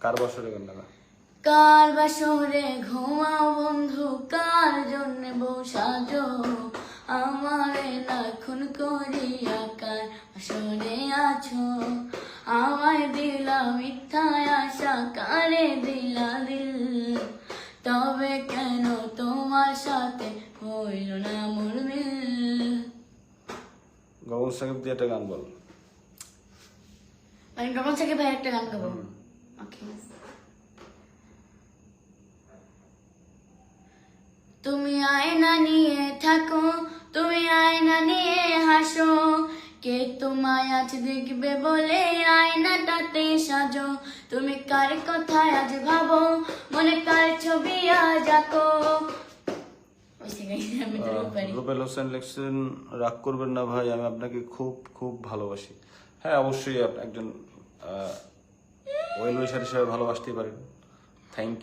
কার বছরে গান লাগা কার বাসরে ঘুমাও বন্ধু? কার জন্য বউ সাজো? আমারে লাখন করিয়া কার বাসরে আছো। আমায় দিলা মিথ্যায় আশা কারে দিলা দিল? তবে কেন তোমার সাথে হইল না মোর মিল? গগন সাহেব দিয়ে একটা গান বল। মানে গগন থেকে ভাই একটা গান গাবো। ওকে তুমি আয়না নিয়ে থাকো তুমি আয়না নিয়ে হাসো। কে তোমায় আজ দেখবে বলে আয়নাটাতে সাজো। তুমি কার কথায় আজ ভাবো মনে কার ছবি আজ আঁকো। আমি রুবেল হোসেন লিখছেন রাগ করবেন না ভাই আমি আপনাকে খুব খুব ভালোবাসি। হ্যাঁ অবশ্যই একজন ওয়েল উইশার হিসেবে ভালোবাসতেই পারেন। থ্যাংক